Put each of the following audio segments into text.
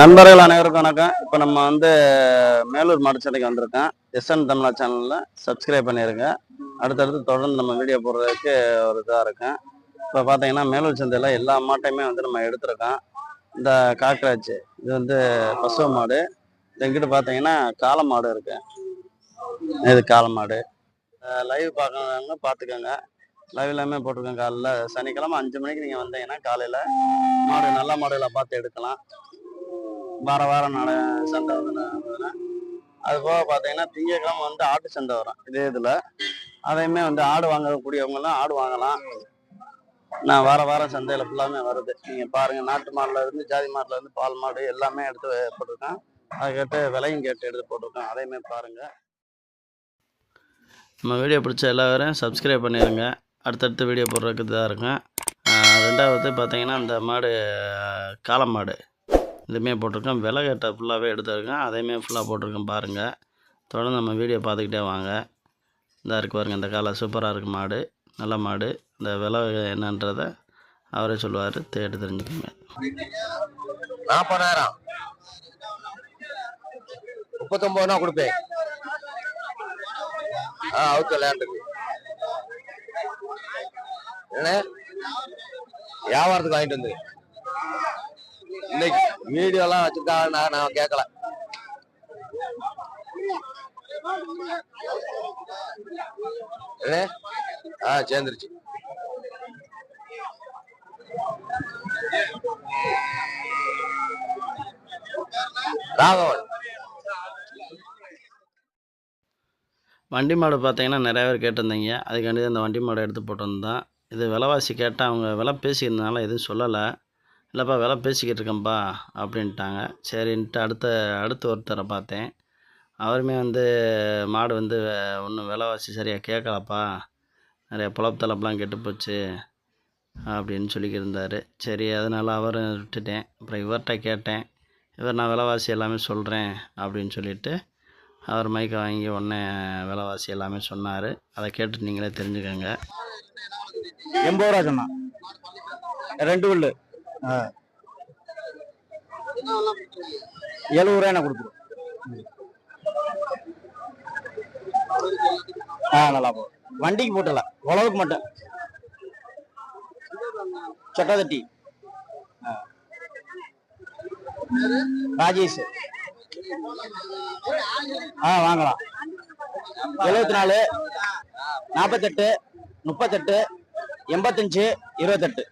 நண்பர்கள் அனைவருக்கும் வணக்கம். இப்போ நம்ம வந்து மேலூர் மாட்டுச்சந்தைக்கு வந்திருக்கோம். எஸ்என் தமிழா சேனலில் சப்ஸ்கிரைப் பண்ணியிருங்க அடுத்தடுத்து தொடர்ந்து நம்ம வீடியோ போடுறதுக்கு ஒரு இதாக இருக்கும். இப்போ பார்த்தீங்கன்னா மேலூர் சந்தையில் எல்லா மாட்டையுமே வந்து நம்ம எடுத்திருக்கோம். இந்த காக்ராச் இது வந்து பசுவ மாடு. எங்கிட்ட பார்த்தீங்கன்னா காளை மாடு இருக்கு. இது காளை மாடு. லைவ் பார்க்கறவங்க பார்த்துக்கோங்க லைவ் எல்லாமே போட்டிருக்கோம் காலைல. சனிக்கிழமை அஞ்சு மணிக்கு நீங்கள் வந்தீங்கன்னா காலையில் மாடு நல்ல மாடுகளை பார்த்து எடுக்கலாம். வார வாரம் நட சந்தை வந்து அது போக பார்த்தீங்கன்னா திங்கக்கிழமை வந்து ஆட்டு சந்தை வரும். இதே இதில் அதையுமே வந்து ஆடு வாங்கக்கூடியவங்கலாம் ஆடு வாங்கலாம். நான் வார வாரம் சந்தையில் ஃபுல்லாமே வருது. நீங்கள் பாருங்கள் நாட்டு மாடில் இருந்து ஜாதி மாடுல இருந்து பால் மாடு எல்லாமே எடுத்து போட்டிருக்கேன். அதை கேட்டு விலையும் கேட்டு எடுத்து போட்டிருக்கேன். அதையுமே பாருங்கள் நம்ம வீடியோ பிடிச்ச எல்லாரும் சப்ஸ்கிரைப் பண்ணிடுங்க அடுத்தடுத்த வீடியோ போடுறதுக்கு தான் இருக்கும் ரெண்டாவது பார்த்தீங்கன்னா இந்த மாடு காளை மாடு. இதுவுமே போட்டிருக்கேன் விலை கேட்ட ஃபுல்லாகவே எடுத்துருக்கேன் அதையுமே ஃபுல்லாக போட்டிருக்கேன் பாருங்கள் தொடர்ந்து நம்ம வீடியோ பார்த்துக்கிட்டே வாங்க. இதாக இருக்குது பாருங்கள் இந்த காலை சூப்பராக இருக்குது மாடு. நல்ல மாடு. இந்த விலை என்னன்றதை அவரே சொல்லுவார். தேடி தெரிஞ்சுக்கோங்க. நாற்பதாயிரம் முப்பத்தொன்பதுனா கொடுப்பேன் ஆ அவுத்து விளையாண்டுக்கு. என்ன? வியாபாரத்துக்கு வாங்கிட்டு வந்து. இன்னைக்கு வீடியோலாம் வச்சிருக்காங்க நான் கேட்கல ஆ சேர்ந்துருச்சு. ராகவன். வண்டி மாடு பார்த்தீங்கன்னா நிறைய பேர் கேட்டிருந்தீங்க. அதுக்காண்டி தான் இந்த வண்டி மாடை எடுத்து போட்டிருந்தோம். இது விலைவாசி கேட்டால் அவங்க விலை பேசியிருந்தனால எதுவும் சொல்லலை. இல்லைப்பா வில பேசிக்கிட்டு இருக்கேன்ப்பா அப்படின்ட்டாங்க. சரின்ட்டு அடுத்த அடுத்து ஒருத்தரை பார்த்தேன். அவருமே வந்து மாடு வந்து ஒன்றும் விலைவாசி சரியாக கேட்கலப்பா. நிறைய புலப்பத்தலப்பெலாம் கெட்டு போச்சு அப்படின்னு சொல்லிக்கிருந்தார் சரி அதனால் அவரை விட்டுட்டேன். அப்புறம் இவர்கிட்ட கேட்டேன். இவர் நான் விலைவாசி எல்லாமே சொல்கிறேன் அப்படின்னு சொல்லிட்டு அவர் மைக்கை வாங்கி உடனே விலைவாசி எல்லாமே சொன்னார். அதை கேட்டு நீங்களே தெரிஞ்சுக்கோங்க. எண்பது ரூபா சொன்னான். ரெண்டு உள்ளு எழுபது ரூபாய் நான் கொடுத்துருவோம் ஆ நல்லா போ. வண்டிக்கு போட்டல உழவுக்கு மட்டும். சட்டை தட்டி ராஜேஷ். ஆ வாங்கலாம். எழுபத்தி நாலு நாற்பத்தெட்டு முப்பத்தெட்டு எண்பத்தஞ்சு இருபத்தெட்டு.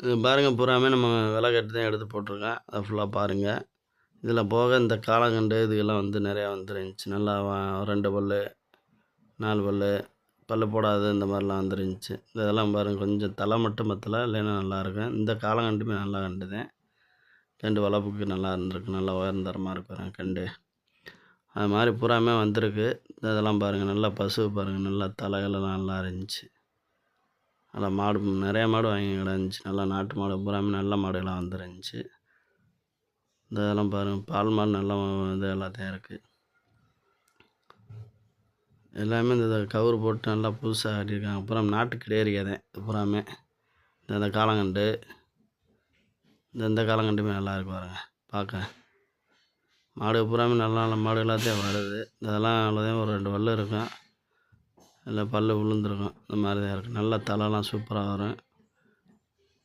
இது பாருங்கள் பூராமே நம்ம விலை கட்டு தான் எடுத்து போட்டிருக்கேன் அதை ஃபுல்லாக பாருங்கள் இதில் போக இந்த காலங்கண்டு இதுக்கெல்லாம் வந்து நிறையா வந்துருந்துச்சு. நல்லா ரெண்டு பல் நாலு பல் பல் போடாது இந்த மாதிரிலாம் வந்துருந்துச்சு. இதெல்லாம் பாருங்கள் கொஞ்சம் தலை மட்டும் பத்தலை இல்லைன்னா நல்லாயிருக்கும் இந்த காலங்கண்டுமே நல்லா கண்டுதேன் கண்டு வளப்புக்கு நல்லா இருந்திருக்கு. நல்லா உயர்ந்தரமாக இருக்கிறேன் கண்டு. அது மாதிரி பூராமே வந்திருக்கு. இதெல்லாம் பாருங்கள் நல்லா பசு பாருங்கள் நல்லா தலைகளெல்லாம் நல்லா இருந்துச்சு நல்லா மாடு நிறையா மாடு வாங்கி கிடந்துச்சு. நல்லா நாட்டு மாடு பூராமே நல்ல மாடுகளாக வந்துருந்துச்சு. இந்த இதெல்லாம் பாருங்கள் பால் மாடு நல்லா இது எல்லாத்தையும் இருக்குது எல்லாமே இந்த இதை போட்டு நல்லா புதுசாக ஆட்டியிருக்காங்க அப்புறம் நாட்டு கிடையாது பூராமே. இந்த இந்த காலங்கண்டு இந்த இந்த காலங்கண்டுமே நல்லா இருக்கு பாருங்கள் பார்க்க. மாடு பூராமே நல்ல நல்ல மாடு எல்லாத்தையும் வருது இதெல்லாம் அவ்வளோதான் ஒரு ரெண்டு பல்லு இருக்கும். இல்லை பல்லு விழுந்துருக்கும் இந்த மாதிரி தான் இருக்குது நல்ல தலைலாம் சூப்பராக வரும்.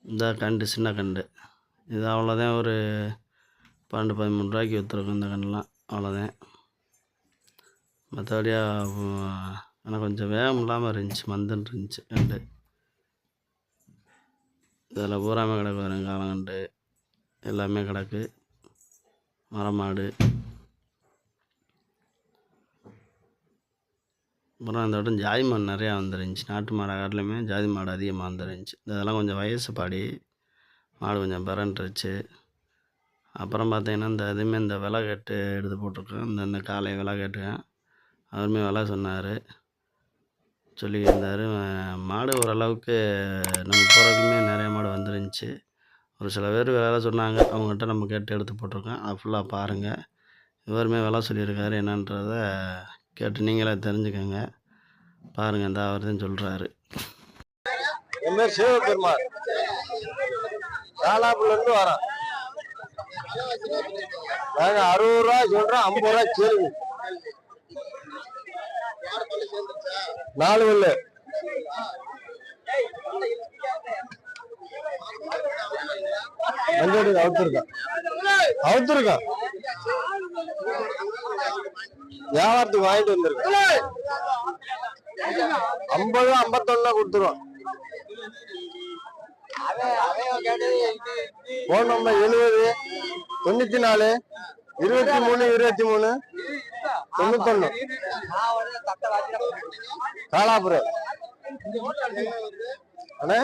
இந்த கண்டு சின்ன கண்டு. இது அவ்வளோதான். ஒரு பன்னெண்டு பதிமூணு ரூபாய்க்கு விற்றுருக்கும் இந்த கண்டுலாம் அவ்வளோதான். மற்றபடியாக ஆனால் கொஞ்சம் வேகம் இல்லாமல் இருந்துச்சு. மந்தன் இருந்துச்சு கண்டு. இதில் பூராமே கிடக்கு வரும் காலங்கண்டு. எல்லாமே கிடக்கு. மரமாடு. அப்புறம் அந்த வட்டம் ஜாதி மாடு நிறையா வந்துருந்துச்சு. நாட்டு மாடு காட்டிலுமே ஜாதி மாடு அதிகமாக வந்துருந்துச்சு. இதெல்லாம் கொஞ்சம் வயசு பாடி மாடு கொஞ்சம் பிறண்டுருச்சு அப்புறம் பார்த்தீங்கன்னா இந்த இதுவுமே இந்த விலை கட்டு எடுத்து போட்டிருக்கோம் இந்த இந்த காலை விலை கட்டுக்கேன். அவருமே விலை சொன்னார். சொல்லியிருந்தார். மாடு ஓரளவுக்கு நம்ம போகிறதுக்குமே நிறைய மாடு வந்துருந்துச்சு. ஒரு சில பேர் வேலை சொன்னாங்க. அவங்ககிட்ட நம்ம கேட்டு எடுத்து போட்டிருக்கோம். அதை ஃபுல்லாக பாருங்கள் இவருமே விலை சொல்லியிருக்காரு என்னன்றத கேட்டு நீங்களே தெரிஞ்சுக்கோங்க. பாருங்கள் இந்த அவர்தான் சொல்கிறாரு என் பேர் சிவபெருமான். காலாப்புலேருந்து வரோம். நாங்கள் அறுபது ரூபா சொல்கிறோம் ஐம்பது ரூபா கேள்வி. நாலு பல்லு அவுத்துருக்கா அவுத்துருக்கோம் வியாபாரத்துக்கு வாங்கிட்டு வந்திருக்கோம் ஐம்பது ஐம்பத்தொன்னு கொடுத்துருவோம். போன் நம்பர் எழுபது தொண்ணூத்தி நாலு இருபத்தி மூணு இருபத்தி மூணு தொண்ணூத்தொன்னு. காலாபுரம். அண்ணா?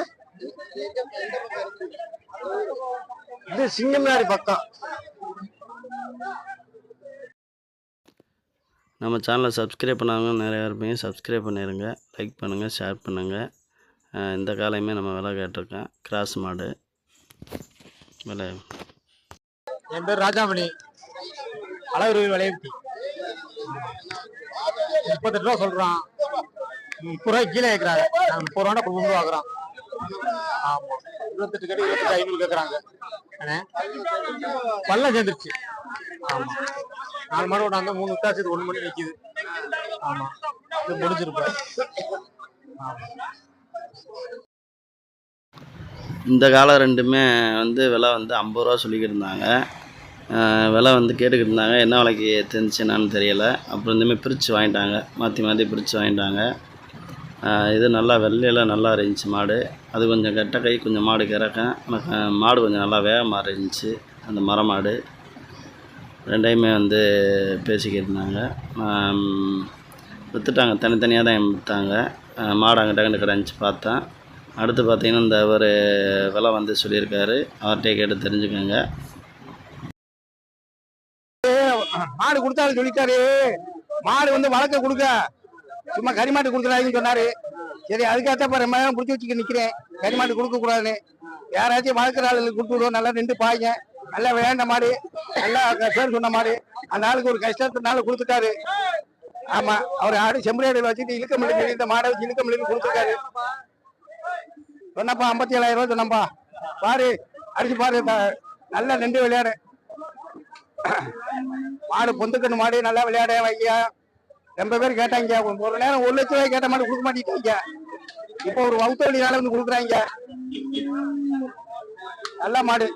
இது சிங்கம்னாடி பக்கம் நம்ம சேனலை சப்ஸ்கிரைப் பண்ணாதவங்க நிறையா இருப்பீங்க சப்ஸ்கிரைப் பண்ணிடுங்க லைக் பண்ணுங்கள் ஷேர் பண்ணுங்கள் இந்த காலையுமே நம்ம விலை கேட்டிருக்கேன் கிராஸ் மாடு. விலை. என் பேர் ராஜாமணி. அளவு விளையாட்டி முப்பத்தெட்டு ரூபா சொல்றான். முப்பது ரூபாய் கீழே கேட்கறாங்க நாங்க முப்பது ரூபா வாங்குறோம். ஆமா. இருபத்தெட்டு கட்டு இருபத்தெட்டு ஐநூறு கேக்குறாங்க. பல்ல சேர்ந்துருச்சு ஆமா. நாலு மாடு கொண்டாந்து மூணு வித்தாச்சு ஒண்ணு மணி நிக்குது. ஆமா. இது முடிஞ்சிருப்பேன் இந்த காலம் ரெண்டுமே வந்து விலை வந்து ஐம்பது ரூபா சொல்லிக்கிருந்தாங்க விலை வந்து கேட்டுக்கிட்டு இருந்தாங்க என்ன விலைக்கு தெரிஞ்சு என்னன்னு தெரியலை. அப்புறம் இந்தமாதிரி பிரித்து வாங்கிட்டாங்க. மாற்றி மாற்றி பிரித்து வாங்கிட்டாங்க. இது நல்லா வெள்ளையில் நல்லா இருந்துச்சு மாடு. அது கொஞ்சம் கெட்ட கை கொஞ்சம் மாடு கிறக்கம் ஆனால் மாடு கொஞ்சம் நல்லா வேகமாக இருந்துச்சு அந்த மர மாடு. ரெண்டையுமே வந்து பேசிக்கிட்டு இருந்தாங்க. விற்றுட்டாங்க தனித்தனியாக தான் விற்றாங்க மாடு அங்கிட்ட அங்கிட்ட கிடந்துச்சு பார்த்தேன். அடுத்து பார்த்திங்கன்னா இந்த ஒரு விலை வந்து சொல்லியிருக்காரு. அவர்கிட்டே கேட்டு தெரிஞ்சுக்கோங்க. மாடு கொடுத்தாரு சொல்லிட்டாரு. மாடு வந்து வளர்க்க கொடுக்க. சும்மா கரிமாட்டு கொடுக்குறாருன்னு சொன்னாரு. சரி அதுக்காகத்தான் இப்ப ரொம்ப நேரம் பிடிச்சி வச்சுக்க நிக்கிறேன். கரிமாட்டு கொடுக்க கூடாதுன்னு யாராச்சும் வளர்க்குற ஆளுகளுக்கு கொடுத்து விடுவோம். நல்லா நின்று பாய்ங்க. நல்லா விளையாண்ட மாடு. நல்லா பேர் சொன்ன மாடு. அந்த ஆளுக்கு ஒரு கஷ்டத்தினால கொடுத்துட்டாரு. ஆமா அவர் ஆடு செம்பரியாடியில் வச்சுட்டு இழுக்க முடியல. இந்த மாடை வச்சு இழுக்க முடியல கொடுத்துருக்காரு. சொன்னப்பா ஐம்பத்தி ஏழாயிரம் ரூபா சொன்னப்பா. பாரு அடிச்சு பாரு நல்லா நின்று விளையாடு. மாடு பொந்துக்கன்னு மாடு நல்லா விளையாட வையா ரொம்ப பேர் கேட்டாங்க ஒரு நேரம் ஒரு லட்சம் ரூபாய் கேட்ட மாதிரி கொடுக்க மாட்டேங்கிறாங்க இப்போ ஒரு வவுத்த வேலை வந்து கொடுக்குறாங்க. நல்ல மாடு.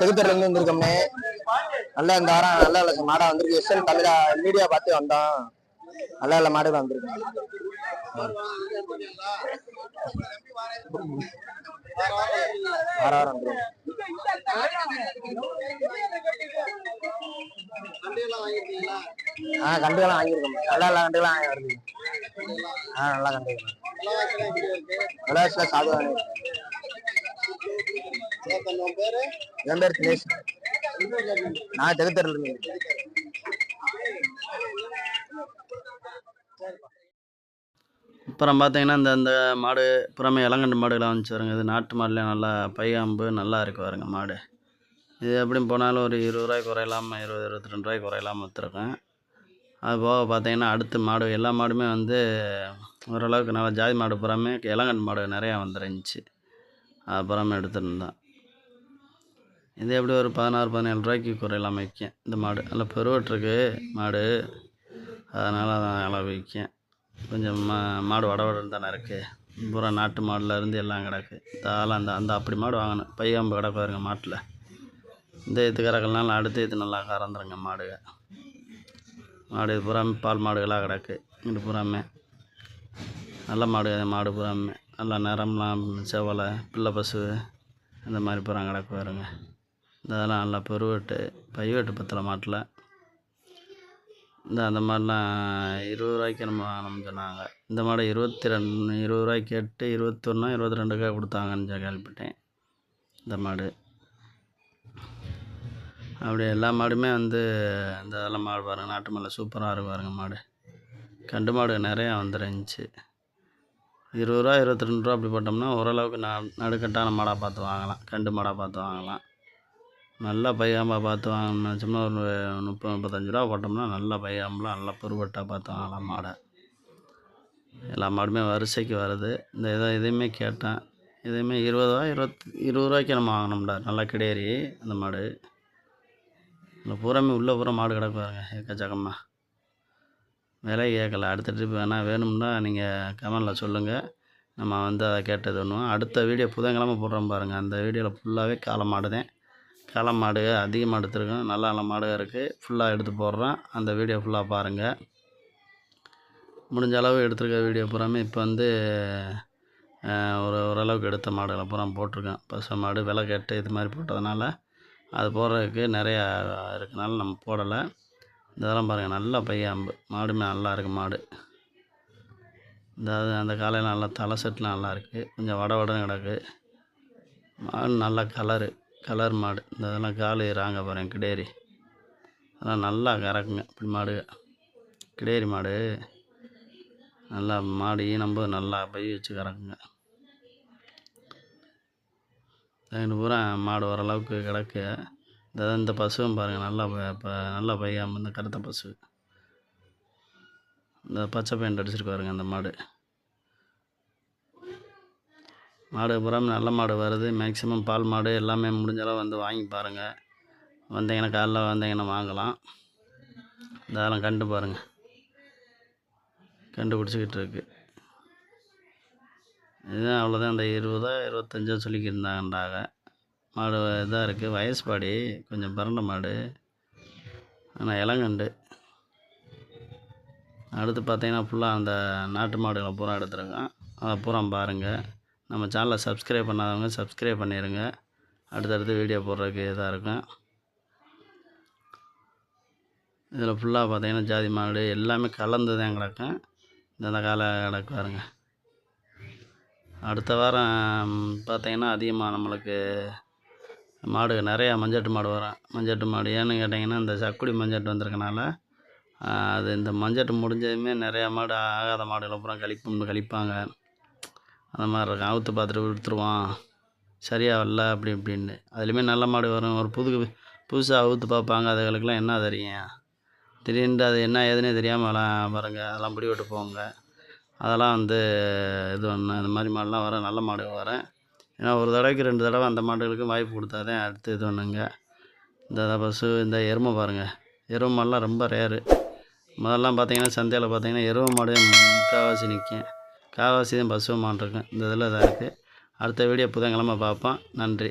தெகுத்தர்ல இருந்து வந்திருக்கோமே. நல்ல இந்த வாரம் நல்ல நல்ல மாடா வந்திருக்கு. எஸ்எல் தமிழா மீடியா பார்த்து வந்தோம். நல்ல நல்ல மாடு வந்திருக்கு. வார வாரம் வந்துருக்கோம் ஆ கண்டுகளாம் வாங்கியிருக்கோம். நல்லா நல்லா கண்டுகளாம் வருது. ஆ நல்லா கண்டுக்கலாம் விளையாட்டுல சாதுவானே என் பேர் தினேஷ். நான் தெகுத்தரில் இருந்து அப்புறம் பார்த்தீங்கன்னா இந்த இந்த மாடு புறமே இளங்கண்டு மாடுகளாக வந்துச்சு வருங்க இது நாட்டு மாடுல நல்லா பையாம்பு நல்லா இருக்கு வருங்க மாடு. இது எப்படியும் போனாலும் ஒரு இருபது ரூபாய்க்கு குறையில்லாமல் இருபது இருபத்தி ரெண்டு ரூபாய்க்கு குறையில்லாமல் விற்றுருக்கேன் அது போக பார்த்தீங்கன்னா அடுத்த மாடு எல்லா மாடுமே வந்து ஓரளவுக்கு நல்லா ஜாதி மாடு புறாமே இளங்கண்டு மாடு நிறையா வந்துருந்துச்சு. அது புறமே எடுத்துருந்தேன். இது எப்படி ஒரு பதினாறு பதினேழு ரூபாய்க்கு குறையில்லாமல் விற்கும் இந்த மாடு நல்லா பெருவட்டுருக்கு மாடு. அதனால் அதான் நல்லா விற்கும் கொஞ்சம் மா மாடு வட வடன்னு தானே இருக்குது பூரா நாட்டு மாடுல இருந்து எல்லாம் கிடக்கு. அதெல்லாம் அந்த அந்த அப்படி மாடு வாங்கணும் பையம்பு கிடக்கு பாருங்க மாட்டில். இந்த இது கறக்கலனால அடுத்து இது நல்லா கறந்துருங்க மாடுக. மாடு இது பூராமே பால் மாடுகளாக கிடக்கு. இது பூராமே. நல்ல மாடு மாடு பூராமே. நல்லா நிறம்லாம் செவலை பிள்ளை பசு இந்த மாதிரி பூரா கிடக்கு வருங்க இந்த இதெல்லாம் நல்லா பெருவெட்டு பைவெட்டு பத்தலை மாட்டில். இந்த அந்த மாதிரிலாம் இருபது ரூபாய்க்கு நம்ம வாங்கினோம்னு சொன்னாங்க. இந்த மாடு இருபத்தி ரெண்டு இருபது ரூபாய்க்கு கேட்டு இருபத்தொன்னா இருபத்தி ரெண்டுக்காக கொடுத்தாங்கன்னு கேள்விப்பட்டேன். இந்த மாடு. அப்படி எல்லா மாடுமே வந்து இந்த இதெல்லாம் மாடு பாருங்க நாட்டு மாடு சூப்பராக இருக்கும் பாருங்க மாடு. கண்டு மாடு நிறையா வந்துருந்துச்சு. இருபது ரூபா இருபத்தி ரெண்டு ரூபா அப்படி போட்டோம்னா ஓரளவுக்கு ந நடுக்கட்டான மாடாக பார்த்து வாங்கலாம். கண்டு மாடாக பார்த்து வாங்கலாம். நல்லா பையாம்பா பார்த்து வாங்கணும்னு நினச்சோம்னா ஒரு முப்பது முப்பத்தஞ்சு ரூபா போட்டோம்னா நல்லா பையாம்பலாம் நல்லா பெருவட்டாக பார்த்து வாங்கலாம் மாடை. எல்லா மாடுமே வரிசைக்கு வருது. இந்த இதை இதையுமே கேட்டேன். இதையுமே இருபது ரூபா இருபத்தி இருபது ரூபாய்க்கு நம்ம வாங்கினோம்டா நல்லா கிடையாது அந்த மாடு. இல்லை பூராமே உள்ளே பூரா மாடு கிடக்கு பாருங்க எக்கச்சக்கமா விலை கேட்கல. அடுத்த ட்ரிப் வேணால் வேணும்னா நீங்கள் கமெண்டில் சொல்லுங்கள் நம்ம வந்து அதை கேட்டது பண்ணுவோம் அடுத்த வீடியோ புதன்கிழமை போடுறோம் பாருங்கள் அந்த வீடியோவில் ஃபுல்லாகவே காளை மாடு தான். காளை மாடு அதிகமாக எடுத்துருக்கோம். நல்ல நல்ல மாடு இருக்குது ஃபுல்லாக எடுத்து போடுறோம். அந்த வீடியோ ஃபுல்லாக பாருங்கள் முடிஞ்ச அளவு எடுத்துருக்க வீடியோ பூராமே இப்போ வந்து ஒரு ஓரளவுக்கு எடுத்த மாடுகளை பூரா போட்டிருக்கேன் பசு மாடு விலை கேட்டு இது மாதிரி போட்டதுனால அது போடுறதுக்கு நிறையா இருக்கனால நம்ம போடலை. இந்த இதெல்லாம் பாருங்கள் நல்லா பையாம்பு மாடுமே நல்லா இருக்கு மாடு. இந்த அந்த காலையில் நல்லா தலை செட்டுலாம் நல்லா இருக்குது கொஞ்சம் வட வடன்னு கிடக்கு. மாடு நல்லா கலரு கலர் மாடு. இந்த இதெல்லாம் காலு ராங்க பாருங்க கிடேரி. அதெல்லாம் நல்லா கறக்குங்க இப்படி மாடு. கிடேரி மாடு. நல்லா மாடு ஈனம்போது நல்லா பை வச்சு கறக்குங்க. ரெண்டு பூரா மாடு ஓரளவுக்கு கிடக்கு. இந்த இந்த பசுவும் பாருங்கள் நல்லா இப்போ நல்லா பையாம இந்த கருத்த பசு. இந்த பச்சை பெயிண்ட் அடிச்சிருக்கு பாருங்க அந்த மாடு. மாடு பூரா நல்ல மாடு வருது. மேக்ஸிமம் பால் மாடு எல்லாமே முடிஞ்சளவு வந்து வாங்கி பாருங்கள் வந்தீங்கன்னா காலைல வந்தீங்கன்னா வாங்கலாம். இந்த அதெல்லாம் கண்டு பாருங்கள் கண்டுபிடிச்சிக்கிட்டு இருக்குது இதுதான் அவ்வளோதான் இந்த இருபதோ இருபத்தஞ்சோ சொல்லிக்கிருந்தாங்கண்டாக மாடு இதாக இருக்குது வயசு பாடி. கொஞ்சம் பிறண்ட மாடு. ஆனால் இளங்கண்டு அடுத்து பார்த்தீங்கன்னா ஃபுல்லாக அந்த நாட்டு மாடுகளை பூரா எடுத்துருக்கோம் அதை பூரா பாருங்கள் நம்ம சேனலை சப்ஸ்கிரைப் பண்ணாதவங்க சப்ஸ்கிரைப் பண்ணிடுங்க அடுத்தடுத்து வீடியோ போடுறதுக்கு இதாக இருக்கும். இதில் ஃபுல்லாக பார்த்தீங்கன்னா ஜாதி மாடு எல்லாமே கலந்து தான் கிடக்கும். இந்த காலை கிடக்கு பாருங்க. அடுத்த வாரம் பார்த்தீங்கன்னா அதிகமாக நம்மளுக்கு மாடு நிறையா மஞ்சட்டு மாடு வரும். மஞ்சட்டு மாடு ஏன்னு கேட்டிங்கன்னா இந்த சக்குடி மஞ்சட்டு வந்திருக்கனால அது இந்த மஞ்சட்டு முடிஞ்சதுமே நிறையா மாடு ஆகாத மாடுகள் பூரா கழிப்பு கழிப்பாங்க. அந்த மாதிரி இருக்கும். அவுத்து பார்த்துட்டு விடுத்துருவான் சரியாக வரல அப்படி இப்படின்னு. அதுலேயுமே நல்ல மாடு வரும். ஒரு புது புதுசாக அவுத்து பார்ப்பாங்க. அதுகளுக்கெல்லாம் என்ன தெரியும்? திடீர்னு அது என்ன ஏதுன்னே தெரியாமல் பாருங்கள் அதெல்லாம் பிடி விட்டு போங்க. அதெல்லாம் வந்து இது ஒன்று இந்த மாதிரி மாடுலாம் வர நல்ல மாடு வரேன் ஏன்னா ஒரு தடவைக்கு ரெண்டு தடவை அந்த மாடுகளுக்கும் வாய்ப்பு கொடுத்தா தான் அடுத்து இது ஒன்றுங்க இந்த பசு இந்த எருமை பாருங்கள் எருமை மாடுலாம் ரொம்ப ரேரு. முதல்லாம் பார்த்தீங்கன்னா சந்தையில் பார்த்தீங்கன்னா எருமை மாடு முக்கால்வாசி நிற்கும். கால்வாசி தான் பசு மாட்டிருக்கும். இந்த இதில் தான் இருக்குது. அடுத்த வீடியோ புதன்கிழமை பார்ப்போம். நன்றி.